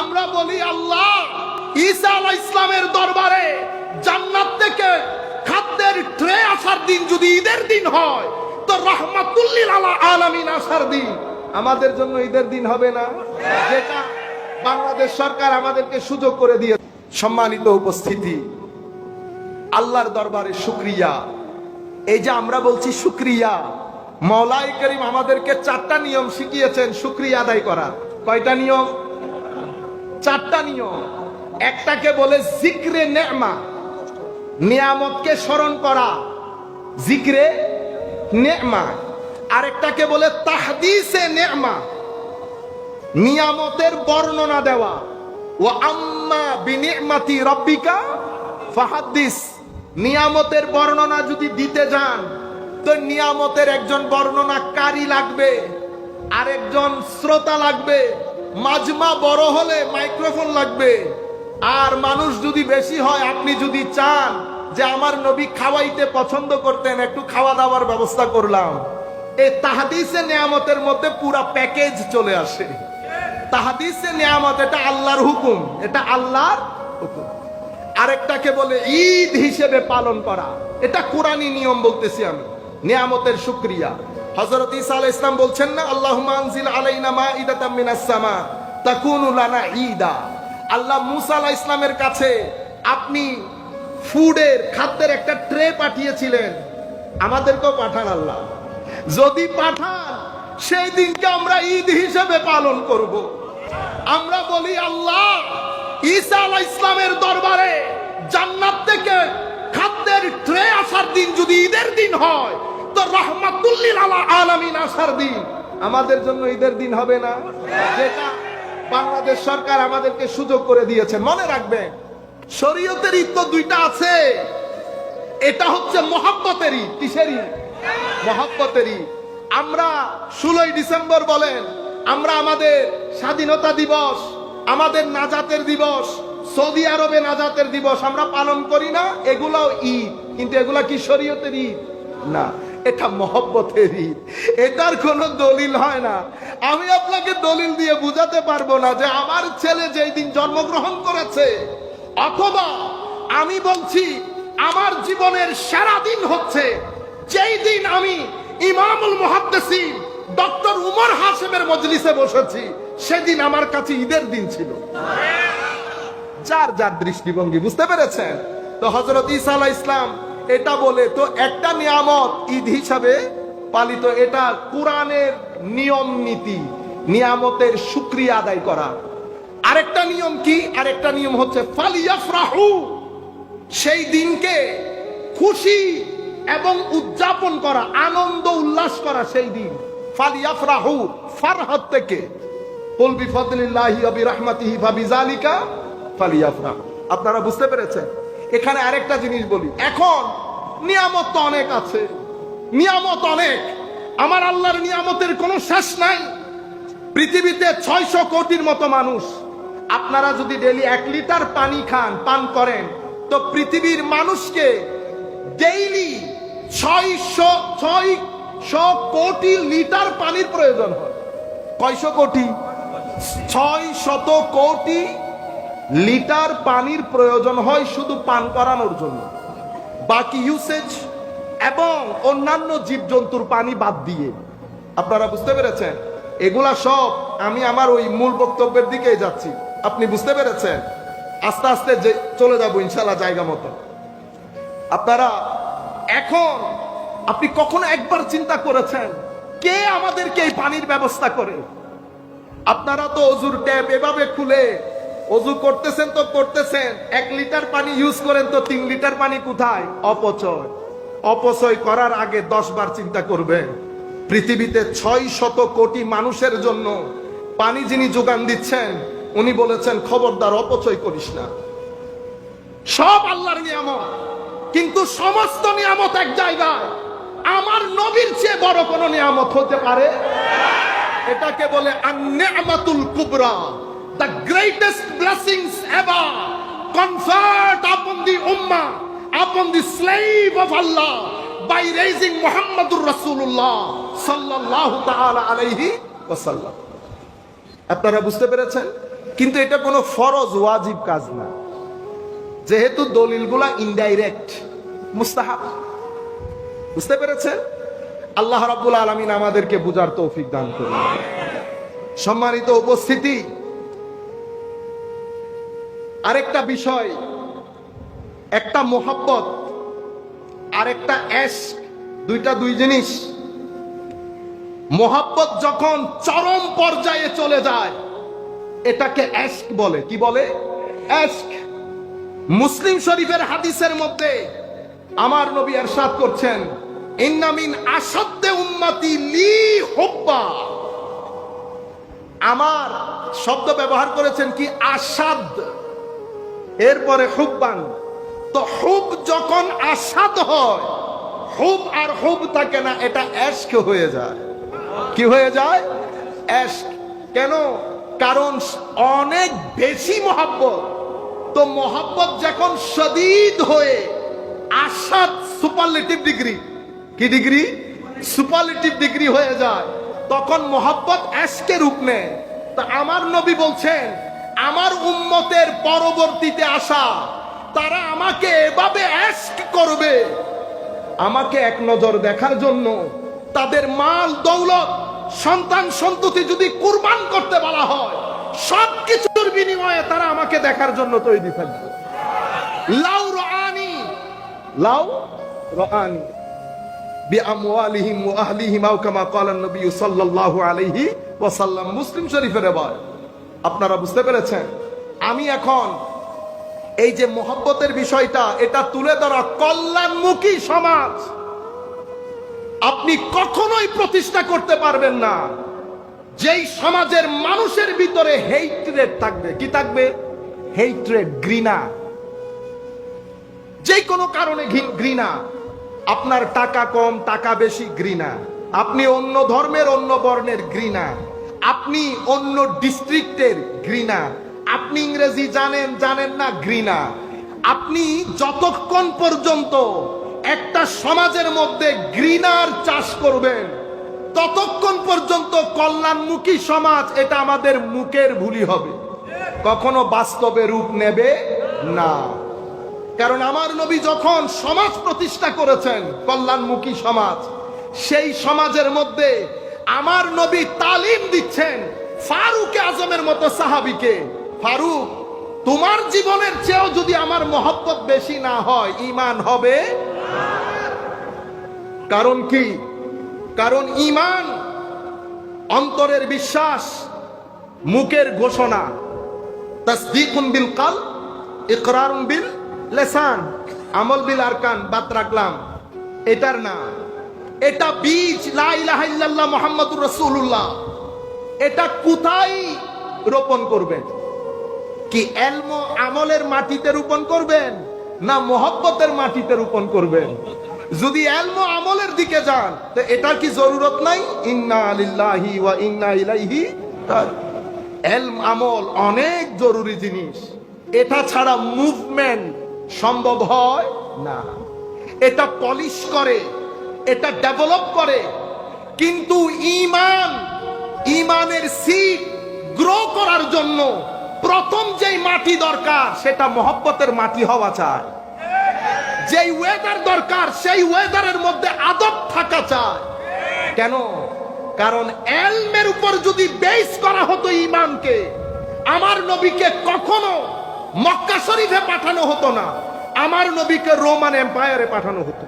আমরা বলি আল্লাহ, ঈসা আলাহ ইসলামের দরবারে জান্নাত থেকে খাদ্যের ট্রে আসার দিন যদি ঈদের দিন হয়, তো রহমাতুল্লিল আলা আলামিন আসার দিন। আমাদের জন্য ঈদের দিন হবে না। যেটা বাংলাদেশ সরকার আমাদেরকে সুযোগ করে দিয়ে সম্মানিত উপস্থিতি, আল্লাহর দরবারে শুক্রিয়া। এই যে আমরা বলছি শুক্রিয়া মৌলাই করিম আমাদেরকে চারটা নিয়ম শিখিয়েছেন শুক্রিয়া আদায় করা কয়টা নিয়ম? চারটা নিয়ম। একটাকে বলে জিক্রে নেমা। নিয়ামতকে স্মরণ করা। জিক্রে নেমা। আরেকটাকে বলে তাহদিসে নেমা। নিয়ামতের বর্ণনা দেওয়া। ও আম্মা বিনিমাতি রব্বিকা ফাহাদ্দিস নিয়ামতের বর্ণনা যদি দিতে যান, তো নিয়ামতের একজন বর্ণনাকারী লাগবে। আরেকজন শ্রোতা লাগবে। মাজমা বড় হলে মাইক্রোফোন লাগবে। আর মানুষ যদি বেশি হয়, আপনি যদি চান যে আমার নবী খাওয়াইতে পছন্দ করতেন, একটু খাওয়া দাওয়ার ব্যবস্থা করলাম। এই তাহাদিসে নিয়ামতের মধ্যে পুরা প্যাকেজ চলে আসে। তাহাদিসে নিয়ামত, এটা আল্লাহর হুকুম, এটা আল্লাহর হুকুম। আরেকটাকে বলে ঈদ হিসেবে পালন করা। এটা কোরআনী নিয়ম বলতেছি আমি, নিয়ামতের শুক্রিয়া। হযরত ঈসা আলাইহিস সালাম বলছেন না, আল্লাহুম্মা আনজিল আলাইনা মাইদাতাম মিনাস সামা, তাকুনু লানা ঈদা। আল্লাহ মুসা আলাইহিস সালামের কাছে আপনি ফুডের, খাদ্যের একটা ট্রে পাঠিয়েছিলেন। আমাদেরকেও পাঠান আল্লাহ। যদি পাঠান, সেই দিনকে আমরা ঈদ হিসেবে পালন করব। আমরা বলি, আল্লাহ, ঈসা আলাহ ইসলামের দরবারে জান্নাত থেকে খাদ্যের ট্রে আসার দিন যদি ঈদের দিন হয় আমাদের জন্য ঈদের দিন হবে না। যেটা বাংলাদেশ সরকার আমাদেরকে সুযোগ করে দিয়েছে। মনে রাখবেন শরীয়তের ঈদ তো দুইটা আছে। এটা হচ্ছে মহাব্বতের ঈদ। কিসের ঈদ? মহাব্বতের ঈদ। আমরা ষোলোই ডিসেম্বর বলেন, আমরা আমাদের স্বাধীনতা দিবস, আমাদের নাজাতের দিবস, সৌদি আরবে নাজাতের দিবস আমরা পালন করি না, এগুলাও ঈদ। কিন্তু এগুলা কি শরীয়তের ঈদ? না। এটা মহব্বতের ঈদ। এটার কোনো দলিল হয় না। আমি আপনাকে দলিল দিয়ে বুঝাতে পারব না যে আমার ছেলে যেই দিন জন্মগ্রহণ করেছে, অথবা আমি বলছি আমার জীবনের সেরা দিন হচ্ছে যেই দিন আমি ইমামুল মুহাদ্দিসিন ডক্টর উমর হাসেমের মজলিসে বসেছি, সেদিন আমার কাছে ঈদের দিন ছিল। যার যার দৃষ্টিভঙ্গি, বুঝতে পেরেছেন? তো হজরত ঈসা আলাহ ইসলাম এটা বলে, তো একটা নিয়ামত ঈদ হিসাবে পালিত, এটা কোরআনের নিয়ম নীতি, নিয়ামতের শুক্রিয়া আদায় করা। আরেকটা নিয়ম কি? আরেকটা নিয়ম হচ্ছে, ফালিয়াফরাহু, সেই দিনকে খুশি এবং উদযাপন করা, আনন্দ উল্লাস করা সেই দিন। থেকে। আপনারা বুঝতে পেরেছেন? এখানে আরেকটা জিনিস বলি। এখন নিয়ামত তো অনেক আছে। নিয়ামত অনেক। আমার আল্লাহর নিয়ামতের কোনো শেষ নাই। পৃথিবীতে ছয়শো কোটির মতো মানুষ। আপনারা যদি ডেলি এক লিটার পানি খান, পান করেন, তো পৃথিবীর মানুষকে ডেইলি ছয়শো ছয়শো কোটি লিটার পানির প্রয়োজন হয়। কয়শো কোটি? ছয় শত কোটি লিটার পানির প্রয়োজন হয় শুধু পান করানোর জন্য। বাকি ইউসেজ এবং অন্যান্য জীবজন্তুর পানি বাদ দিয়ে। আপনারা বুঝতে পেরেছেন? এগুলা সব আমি আমার ওই মূল বক্তব্যের দিকে যাচ্ছি। আপনি বুঝতে পেরেছেন? আস্তে আস্তে যে চলে যাব ইনশাল্লাহ জায়গা মতো। আপনারা, এখন আপনি কখনো একবার চিন্তা করেছেন কে আমাদেরকে এই পানির ব্যবস্থা করে? আপনারা তো অজুর ট্যাপ এভাবে খুলে অজু করতেছেন তো করতেছেন। এক লিটার পানি ইউজ করেন তো তিন লিটার পানি কোথায়? অপচয়। অপচয় করার আগে দশ বার চিন্তা করবেন। পৃথিবীতে ছয় শত কোটি মানুষের জন্য পানি যিনি যোগান দিচ্ছেন, উনি বলেছেন, খবরদার, অপচয় করিস না। সব আল্লাহর নিয়ামত। কিন্তু সমস্ত নিয়ামত এক জায়গায়। আমার নবীর চেয়ে বড় কোন নিয়ামত হতে পারে? এটাকে বলে আন্নামাতুল কুবরা। The greatest blessings ever conferred upon the Umma upon the slave of Allah by raising মুহাম্মাদুর রাসূলুল্লাহ সাল্লাল্লাহু তাআলা আলাইহি ওয়াসাল্লাম আপনারা বুঝতে পেরেছেন? কিন্তু এটা কোনো ফরজ, ওয়াজিব কাজ না। যেহেতু দলিলগুলা ইনডাইরেক্ট মুস্তাহাব। বুঝতে পেরেছেন? আল্লাহ রাব্বুল আলামিন আমাদেরকে বুঝার তৌফিক দান করুন। সম্মানিত উপস্থিতি। আরেকটা বিষয়, একটা মোহাব্বত, আরেকটা অ্যাশ দুইটা দুই জিনিস। মোহাব্বত যখন চরম পর্যায়ে চলে যায়, এটাকে অ্যাস্ক বলে। কি বলে? অ্যাস্ক মুসলিম শরীফের হাদিসের মধ্যে আমার নবী এরশাদ করছেন ইন্নামিন আসাদ্দে উম্মতি লি হুব্বা। আমার শব্দ ব্যবহার করেছেন কি? আসাদ এরপরে হুব্বান, তো হুব যখন আসাদ হয়, হুব আর হুব থাকে না, এটা অ্যাস্ক হয়ে যায়। কি হয়ে যায়? অ্যাস্ক কেন? কারণ অনেক বেশি মহাব্বত। তো মহাব্বত যখন সদিদ হয়ে আসাদ সুপারলেটিভ ডিগ্রি, কি ডিগ্রি? সুপারলেটিভ ডিগ্রি হয়ে যায়, তখন মহাব্বত অ্যাশকে রূপ নেয়। তা আমার নবী বলছেন আমার উম্মতের পরবর্তীতে আসা, তারা আমাকে এভাবে অ্যাস্ক করবে। আমাকে এক নজর দেখার জন্য তাদের মাল, দৌলত, সন্তান সন্ততি যদি কুরবান করতে বলা হয় সব কিছুর বিনিময়ে তারা আমাকে দেখার জন্য তৈরি থাকবে। লাউ রানি লাউ রানি বিআমওয়ালিহিম ওয়া আহলিহিম আও কামা ক্বালা নবী সাল্লাল্লাহু আলাইহি ওয়াসাল্লাম। মুসলিম শরীফের রেওয়ায় আপনারা বুঝতে পেরেছেন? আমি এখন এই যে মোহব্বতের বিষয়টা, এটা তুলে ধরা কল্যাণমুখী সমাজ। আপনি কখনোই প্রতিষ্ঠা করতে পারবেন না। যেই সমাজের মানুষের ভিতরে হেইট্রেড থাকবে, কি থাকবে? হেইট্রেড ঘৃণা। যে কোনো কারণে ঘৃণা। আপনার টাকা কম, টাকা বেশি, ঘৃণা। আপনি অন্য ধর্মের, অন্য বর্ণের ঘৃণা। আপনি অন্য ডিস্ট্রিক্টের ঘৃণা আপনি ইংরেজি জানেন জানেন না ঘৃণা আপনি যতক্ষণ পর্যন্ত একটা সমাজের মধ্যে ঘৃণার চাষ করবেন, ততক্ষণ পর্যন্ত কল্যাণমুখী সমাজ এটা আমাদের মুখের ভুলি হবে। কখনো বাস্তবে রূপ নেবে না। কারণ আমার নবী যখন সমাজ প্রতিষ্ঠা করেছেন কল্যাণমুখী সমাজ, সেই সমাজের মধ্যে আমার নবী তালিম দিচ্ছেন ফারুক আজমের মতো সাহাবিকে। ফারুক, তোমার জীবনের চেয়েও যদি আমার মহব্বত বেশি না হয় ইমান হবে? কারণ কি? কারণ ইমান অন্তরের বিশ্বাস, মুখের ঘোষণা। তসদিকুন বিল কাল ইকরারুন বিল লেসান। আমল বিল আরকান, বাদ রাখলাম। এটার না এটা বীজ, লা ইলাহা ইল্লাল্লাহ মুহাম্মাদুর রাসূলুল্লাহ। এটা কোথায় রোপণ করবেন? কি এলম আমলের মাটিতে রোপণ করবেন, না মোহব্বতের মাটিতে রোপণ করবেন? যদি এলম আমলের দিকে যান, তো এটার কি জরুরত নাই? ইন্না আলিল্লাহি ওয়া ইন্না ইলাইহি। এলম, আমল অনেক জরুরি জিনিস। এটা ছাড়া মুভমেন্ট সম্ভব হয় না। এটা পলিশ করে। এটা ডেভেলপ করে। কিন্তু ইমান ইমানের সিট গ্রো করার জন্য প্রথম যেই মাটি দরকার, সেটা মহব্বতের মাটি হওয়া চায় যেই ওয়েদার দরকার, সেই ওয়েদারের মধ্যে আদব থাকা চায় কেন? কারণ এলমের উপর যদি বেস করা হতো ইমানকে আমার নবীকে কখনো মক্কা শরীফে পাঠানো হতো না, আমার নবীকে রোমান এম্পায়ারে পাঠানো হতো।